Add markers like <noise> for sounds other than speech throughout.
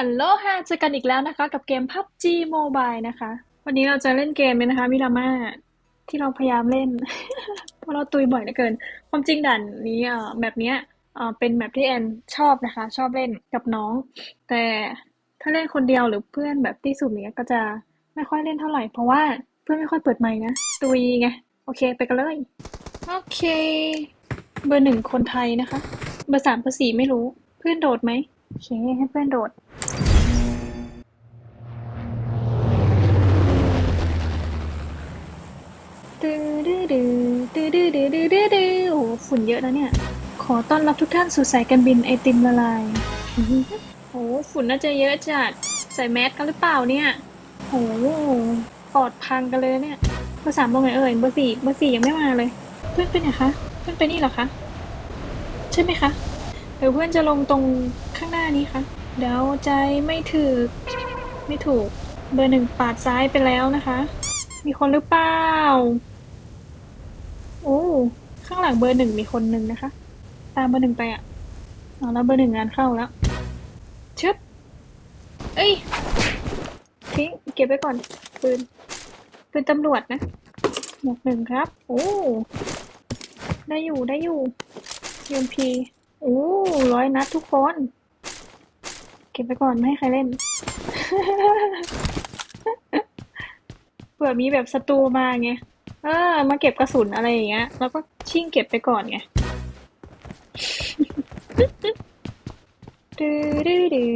อัลโลฮาเจอกันอีกแล้วนะคะ กับเกม PUBG Mobile นะคะ วันนี้เราจะเล่นเกมนี้นะคะมิราม่าที่เราพยายามเล่น เพราะเราตุยบ่อยเหลือเกิน ความจริงด่านนี้เอ่อแบบเนี้ยเอ่อเป็นแบบที่แอนชอบนะคะ ชอบเล่นกับน้อง แต่ถ้าเล่นคนเดียวหรือเพื่อนแบบที่สุ่มเนี้ยก็จะไม่ค่อยเล่นเท่าไหร่ เพราะว่าเพื่อนไม่ค่อยเปิดไมค์นะตุยไงโอเคไปกันเลยโอเค เบอร์หนึ่งคนไทยนะคะ เบอร์สามเบอร์สี่ไม่รู้ เพื่อนโดดไหมโอเคให้เพื่อนโดดดื้ ดื้อดื้อดื้อดื้อดื้อดื้อโอ้ฝุ่นเยอะนะเนี่ย ขอต้อนรับทุกท่านสู่สายการบินไอติมละลายโอ้ฝุ่นน่าจะเยอะจัด ใส่แมสกันหรือเปล่าเนี่ยโอ้ปอดพังกันเลยเนี่ยเบอร์สามลงไหนเอ่ยเบอร์สี่เบอร์สี่ยังไม่มาเลย เพื่อนไปไหนคะ เพื่อนไปนี่เหรอคะ ใช่ไหมคะเดี๋ยวเพื่อนจะลงตรงข้างหน้านี้คะเดาใจไม่ถือไม่ถูก เบอร์หนึ่งปาดซ้ายไปแล้วนะคะ มีคนหรือเปล่า อ้ข้างหลังเบอร์หนึ่งมีคนหนึ่งนะคะ ตามเบอร์หนึ่งไปอะเอาแล้วเบอร์หนึ่งงานเข้าแล้ว ชึบ เอ้ย ทิ้งเก็บไว้ก่อน ปืน ปืนตำรวจนะหมวกหนึ่งครับ โอ้ ได้อยู่ได้อยู่ยูมพีโอ้ร้อยนัดทุกคน เก็บไปก่อนไม่ให้ใครเล่น เผื่อมีแบบศัตรูมาไง ออมาเก็บกระสุนอะไรอย่างเงี้ย แล้วก็ชิ่งเก็บไปก่อนไงดื้อดื้อดื้อ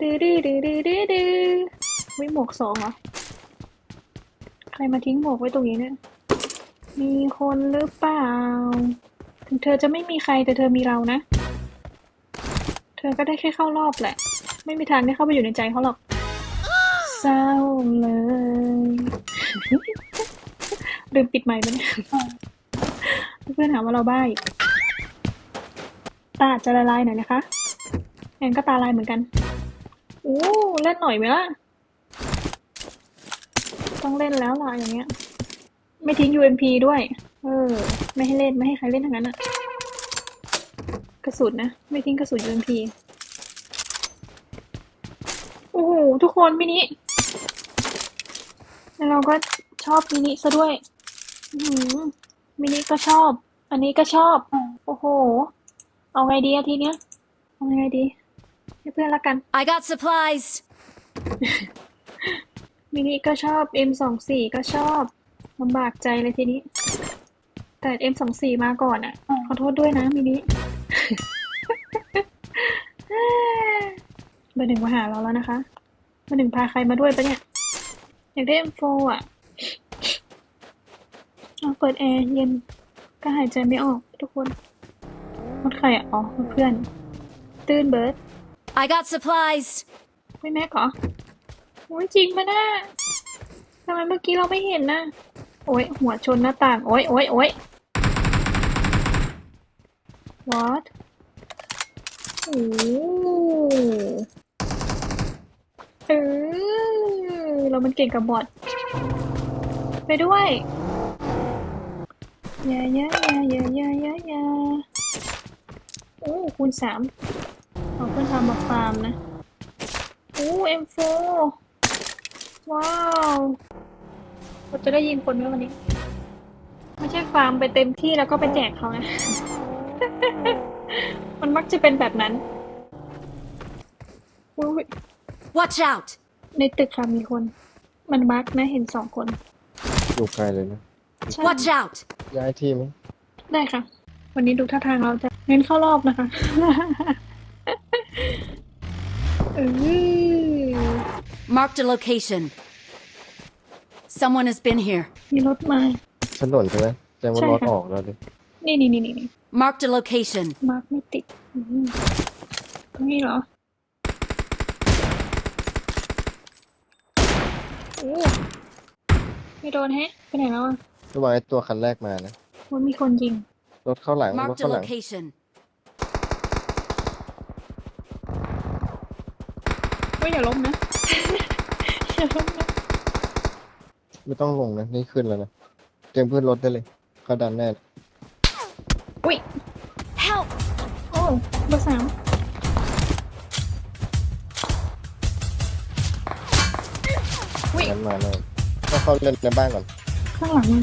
ดื้อดื้อดื้อดื้อดื้อวิหมวกสองเหรอ ใครมาทิ้งหมวกไว้ตรงนี้เนี่ย มีคนหรือเปล่า ถึงเธอจะไม่มีใครแต่เธอมีเรานะ เธอก็ได้แค่เข้ารอบแหละ ไม่มีทางได้เข้าไปอยู่ในใจเขาหรอก เศร้าเลย ลืมปิดไมค์มันยเพื่อนหาว่าเราบ้าตาอาจจะละลายหน่อยนะคะแอนก็ตาลายเหมือนกันโอ้เล่นหน่อยไหมล่ะ ต้องเล่นแล้วล่ะอย่างเงี้ย ไม่ทิ้ง UMP ด้วย เออ ไม่ให้เล่นไม่ให้ใครเล่นทั้งนั้นอะกระสุนนะ ไม่ทิ้งกระสุน UMP โอ้โหทุกคนมินิแล้วเราก็ชอบมินิซะด้วย อื้อหือมินิก็ชอบ อันนี้ก็ชอบ โอ้โห เอาไงดีอาทีเนี้ย เอาไงดี ให้เพื่อนละกัน I got supplies. มินิก็ชอบ M24 ก็ชอบลำบากใจเลยทีนี้ แต่ M24 มาก่อนอะขอโทษด้วยนะมินิเบอร์หนึ่งมาหาเราแล้วนะคะเบอร์หนึ่งพาใครมาด้วยปะเนี่ย อยากได้ M4 อะ เอาเปิดแอร์เย็นก็หายใจไม่ออกทุกคนรถใครอะอ๋อเพื่อน ตื่นเบิร์ด I got supplies. ไม่แม็กเหรอโอ้ยจริงปะน่ะทำไมเมื่อกี้เราไม่เห็นน่ะโอ้ยหัวชนหน้าต่าง โอ้ยโอ้ยโอ้ย what โอ้เออเรามันเก่งกับบอทไปด้วยอ ยาอยาอยาอยาอยาอยาโอ้คูณสามเอาเพื่อนทำมาฟาร์มนะ โอ้ M4 ว้าวเราจะได้ยิงคนไหมวันนี้ ไม่ใช่ฟาร์มไปเต็มที่แล้วก็ไปแจกเขานะ มันมักจะเป็นแบบนั้นอุ๊ย Watch out. ในตึกค่ะมีคน มันบักนะเห็นสองคน อยู่ไกลเลยนะใช่ Watch out. ย้ายที่ไหมได้ค่ะ วันนี้ดูท่าทางเราจะเน้นเข้ารอบนะคะเออ Marked a location. Someone has been here. มีรถมาถนนใช่ไหมแจ้งว่าใช่รถค่ะออกแล้วดินี่นี่นี่นี่นี่ Marked a location. มาร์กไม่ติดอืมตรงนี้เหรอโอ้ไม่โดนแฮะไปไหนแล้วอะ ระหว่างไอ้ตัวคันแรกมานะ มันมีคนยิง รถเข้าหลัง รถ Marked a เข้าหลัง location. ก็อย่าล้มนะ อย่าล้มนะไม่ต้องลงนะ นี่ขึ้นแล้วนะ เตรียมขึ้นรถได้เลย เขาดันแน่อุ้ย Help. โอ้เบอร์สามงั้นมาเลยต้องเข้าเล่นในบ้านก่อนข้างหลังมัน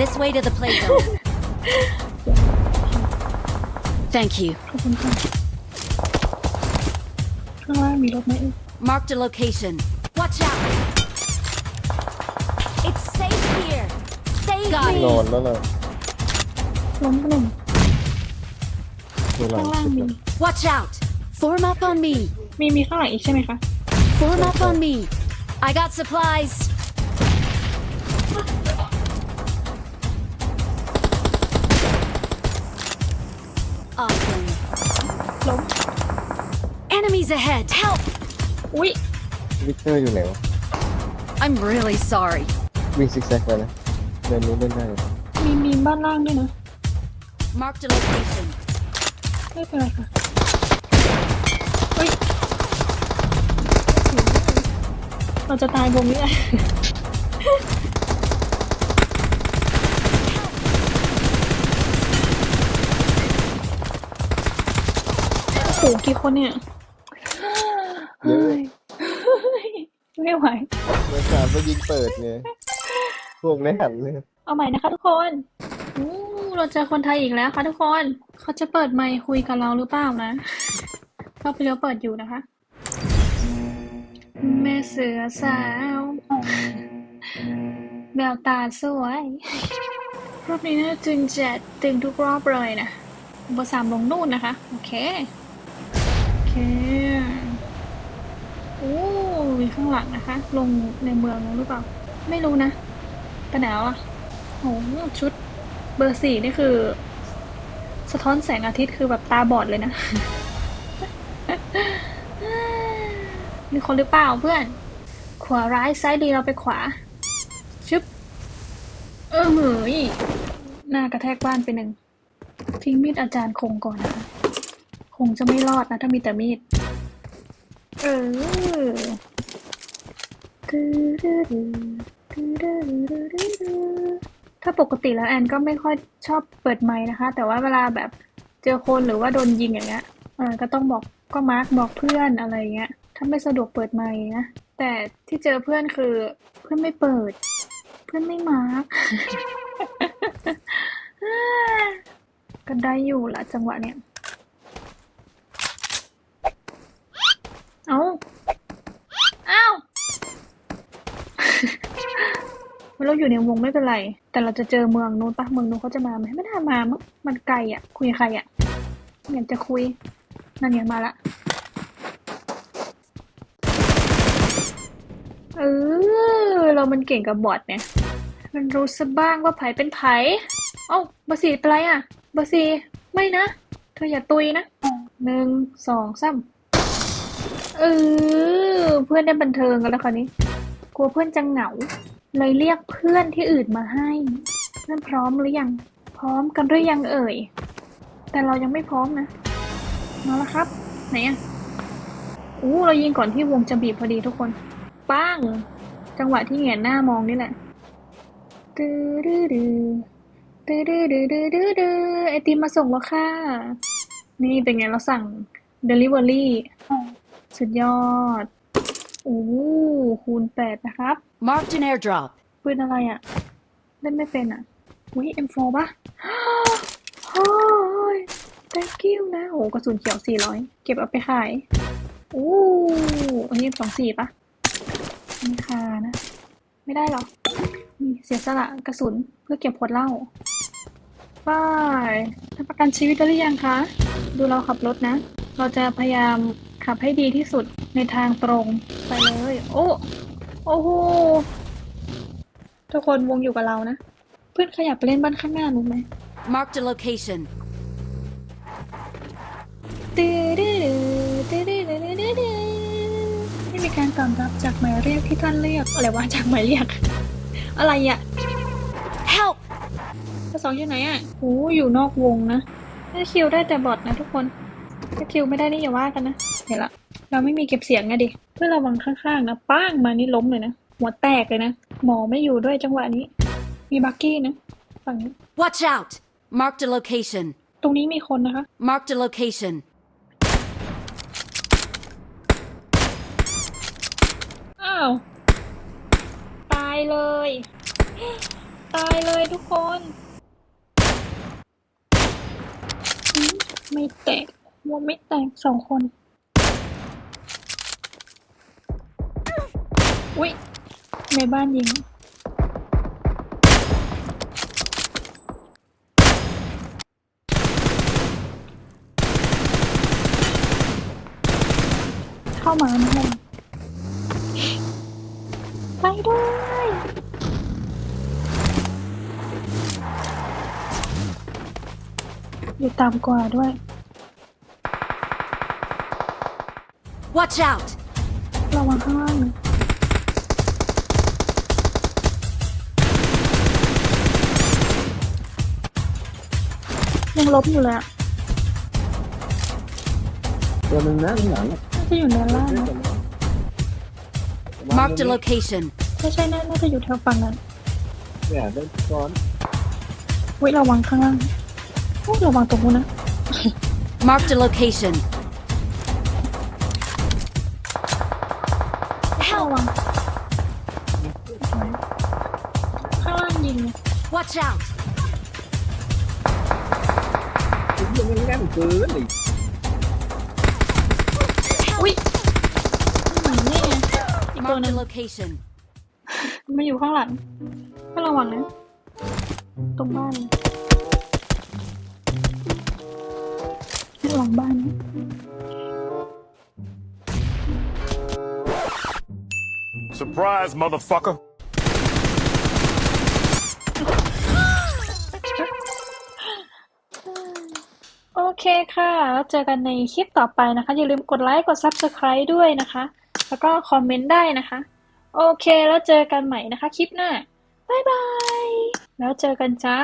This way to the play zone. <laughs> Thank you. ขอบคุณค่ะข้างล่างมีรถไหมเอ่ย Marked a location. Watch out. It's safe here. Save น me. อนแล้วเลย ล้มไปหนึ่ง ดูหลั ข้าง งล่าง สุด มี เลย Watch out. Form up on me. มีมีข้างหลังอีกใช่ไหมคะ Form up on me. I got supplies. Enemies ahead. Help. อุ้ยวิกเตอร์อยู่ไหนวะ I'm really sorry. วิ่งซิกแซกไปนะเดินนี้เล่นได้อยู่มีมีบ้านล่างด้วยนะ Marked a location. ไม่เป็นไรค่ะเฮ้ยเราจะตายวงนี้แหละ โอ้โหกี่คนเนี่ยเยอะ เฮ้ย ไม่ไหวเมื่อสามก็ยิงเปิดไงพวกนี้หันเลย เอาใหม่นะคะทุกคนอู้เราเจอคนไทยอีกแล้วค่ะทุกคน เขาจะเปิดไมค์คุยกับเราหรือเปล่านะเข้าไปแล้วเปิดอยู่นะคะ แม่เสือสาวแววตาสวย รอบนี้นะจึงจะตึงทุกรอบเลยนะเบอร์สามลงนู่นนะคะ โอเค มีข้างหลังนะคะ ลงในเมืองหรือเปล่า ไม่รู้นะไปไหนแล้วอะโหชุดเบอร์สี่นี่คือ สะท้อนแสงอาทิตย์คือแบบตาบอดเลยนะ มีคนหรือเปล่าเพื่อน ขวาร้ายซ้ายดีเราไปขวา ชึบ เออเหยหน้ากระแทกบ้านไปหนึ่ง ทิ้งมีดอาจารย์คงก่อนนะคะ คงจะไม่รอดนะ ถ้ามีแต่มีด เออ ถ้าปกติแล้วแอนก็ไม่ค่อยชอบเปิดไมค์นะคะ แต่ว่าเวลาแบบเจอคนหรือว่าโดนยิงอย่างเงี้ยเออก็ต้องบอกก็มาร์กบอกเพื่อนอะไรเงี้ย ถ้าไม่สะดวกเปิดไมค์นะ แต่ที่เจอเพื่อนคือเพื่อนไม่เปิด เพื่อนไม่มาร์กก็ได้อยู่ละจังหวะเนี้ย เอาเอ้า เรา อยู่ในวงไม่เป็นไร แต่เราจะเจอเมืองนู้นปะเมืองนู้นเขาจะมาไหมไม่น่ามามั้งมันไกลอะ คุยใครอะอยากจะคุยนั่นไงมาละเออเรามันเก่งกับบอทเนี่ยมันรู้ซะบ้างว่าไผเป็นไผเอ้าบอร์สี่เป็นไรอะบอร์สีไม่นะ เธออย่าตุยนะหนึ่งสองสามเออเพื่อนได้บันเทิงกันแล้วคราวนี้ กลัวเพื่อนจะเหงา เลยเรียกเพื่อนที่อื่นมาให้ เพื่อนพร้อมหรือยัง พร้อมกันหรือยังเอ่ย แต่เรายังไม่พร้อมนะมาแล้วครับ ไหนอะอู้เรายิงก่อนที่วงจะบีบพอดีทุกคน ป้าง จังหวะที่แหงนหน้ามองนี่แหละตื้อดื้อดื้อตื้อดื้อดื้อดื้อดื้อดื้อไอติมมาส่งแล้วค่ะ นี่เป็นไงเราสั่ง Delivery สุดยอด โอ้คูณแปดนะครับ Marked an airdrop. ปืนอะไรอะ เล่นไม่เป็นอะอุ้ย M4 ปะโอ้ย thank you นะโอ้กระสุนเขียว400เก็บเอาไปขายโอ้อันนี้24ปะมีคานะ ไม่ได้หรอนี่เสียสละกระสุนเพื่อเก็บขวดเหล้าบายทำประกันชีวิตได้หรือยังคะ ดูเราขับรถนะ เราจะพยายาม ขับให้ดีที่สุดในทางตรง ไปเลย โอ้โอ้โหทุกคนวงอยู่กับเรานะ เพื่อนขยับไปเล่นบ้านข้างหน้ารู้ไหม Marked a location. ตื้อดื้อตื้อดื้อดื้อดื้อดื้อดื้อไม่มีการตอบรับจากหมายเรียกที่ท่านเรียกอะไรวะจากหมายเรียก อะไรอะ Help! กระสองอยู่ไหนอะโอ้อยู่นอกวงนะถ้าคิวได้แต่บอทนะทุกคน ถ้าคิวไม่ได้นี่อย่าว่ากันนะเห็นละ เราไม่มีเก็บเสียงอะดิ เพื่อระวังข้างๆนะป้างมานี่ล้มเลยนะ หัวแตกเลยนะ หมอไม่อยู่ด้วยจังหวะนี้ มีบักกี้นะฝั่งนี้ Watch out! Marked a location. ตรงนี้มีคนนะคะ Marked a location. อ้าว ตายเลย ตายเลยทุกคนอืมไม่แตกหั วไม่แตกสองคน อุ๊ยในบ้านยิง เข้ามานะแม่ไปด้วยอยู่ตามกว่าด้วย Watch out! ระวังข้างล่างนะยังล้มอยู่เลยอะตัวหนึ่งนะข้างหลังน่าจะอยู่ในล่างนะ Marked a location. ไม่ใช่น่าน่าจะอยู่แถวฝั่งนั้นเนี่ยเล่นซ้อนวิระวังข้างล่างโอ้ระวังตรงนู้นนะ Marked a location. ระวังข้างล่างยิงเลย Watch out! ยังแน่นเกินอีกอุ้ยอืมนี่ไงอีกตัว Marked หนึ a ง location. มาอยู่ข้างหลังก็ระวังนะ ตรงบ้านเลยให้ระวังบ้าน Surprise, motherfucker. โอเคค่ะ แล้วเจอกันในคลิปต่อไปนะคะ อย่าลืมกดไลค์ กด Subscribe ด้วยนะคะ แล้วก็คอมเมนต์ได้นะคะ โอเค แล้วเจอกันใหม่นะคะ คลิปหน้า บ๊ายบาย แล้วเจอกันจ้า